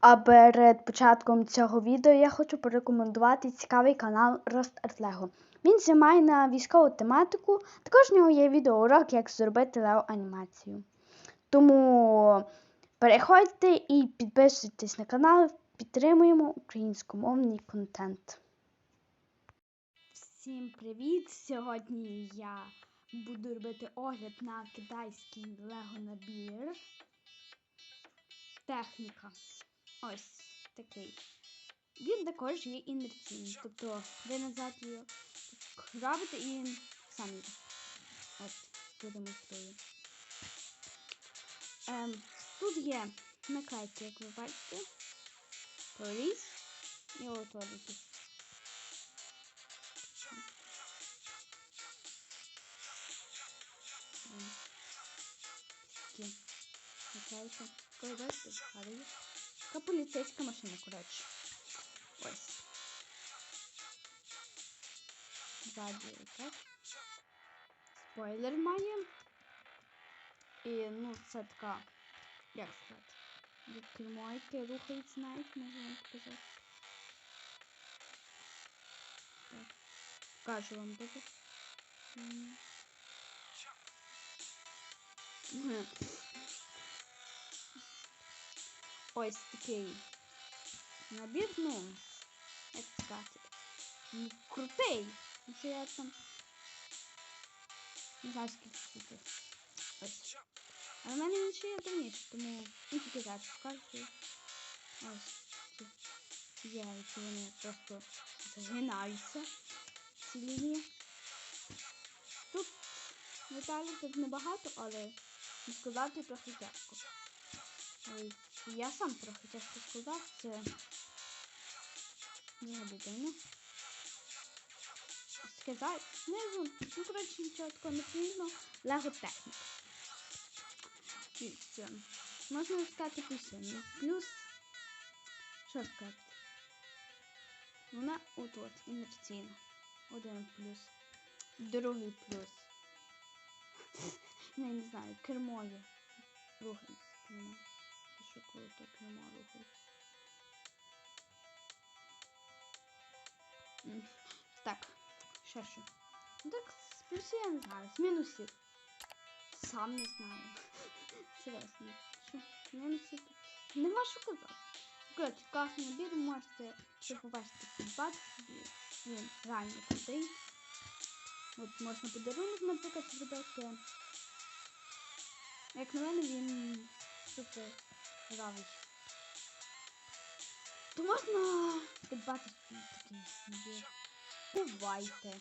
А перед початком цього відео я хочу порекомендувати цікавий канал Рост Артлего. Він знімає на військову тематику. Також в нього є відеоурок, як зробити Лео анімацію. Тому переходьте і підписуйтесь на канал, підтримуємо українськомовний контент. Всім привіт! Сьогодні я буду робити огляд на китайський Лего набір. Техніка. Ось такий. Він також є інерційний. Тобто ви назад його робите і самі. Ось, продемонструю. Ем, тут є наклейки, як ви бачите. Проріз і отворити. Такі наклейки. Коротше, згадую. Така поліцейська машина, коротше. Ось. Ззаді так. Спойлер має. І, ну, це така, як сказати, як кермо, яке рухається навіть, можу вам показати. Так. Покажу вам добре. Ось такий набір, ну, як сказати, крутий. Ну, що я там не знаю, скільки тут. Ось. А в мене він ще є давніше, тому ну, тільки зараз покажу. Ось. Тут є, які вони просто згинаються. Ці. Тут деталей тут небагато, але не сказати трохи тяжко. Ой, я сам трохи тяжко складав, це не людина. Сказати знизу, ну коротше нічого такого не потрібно. Лего техніка. Дивіться, можна сказати плюси. Плюс, що сказати? Вона от от інерційна. Один плюс. Другий плюс. Я не знаю, кермо є. Рухається кермо. Це що круто, кермо рухається. М, Так, ще що? Ну так, з плюсів я не знаю, з мінусів. Сам не знаю. Серйозно. Що? Мінусів тут нема що казати. Коротше, класний набір, можете ще побачити собі. Він реально крутий. От можна подарунок, наприклад, зробити. Як на мене, він супер равий. То можна придбати набір. Бувайте!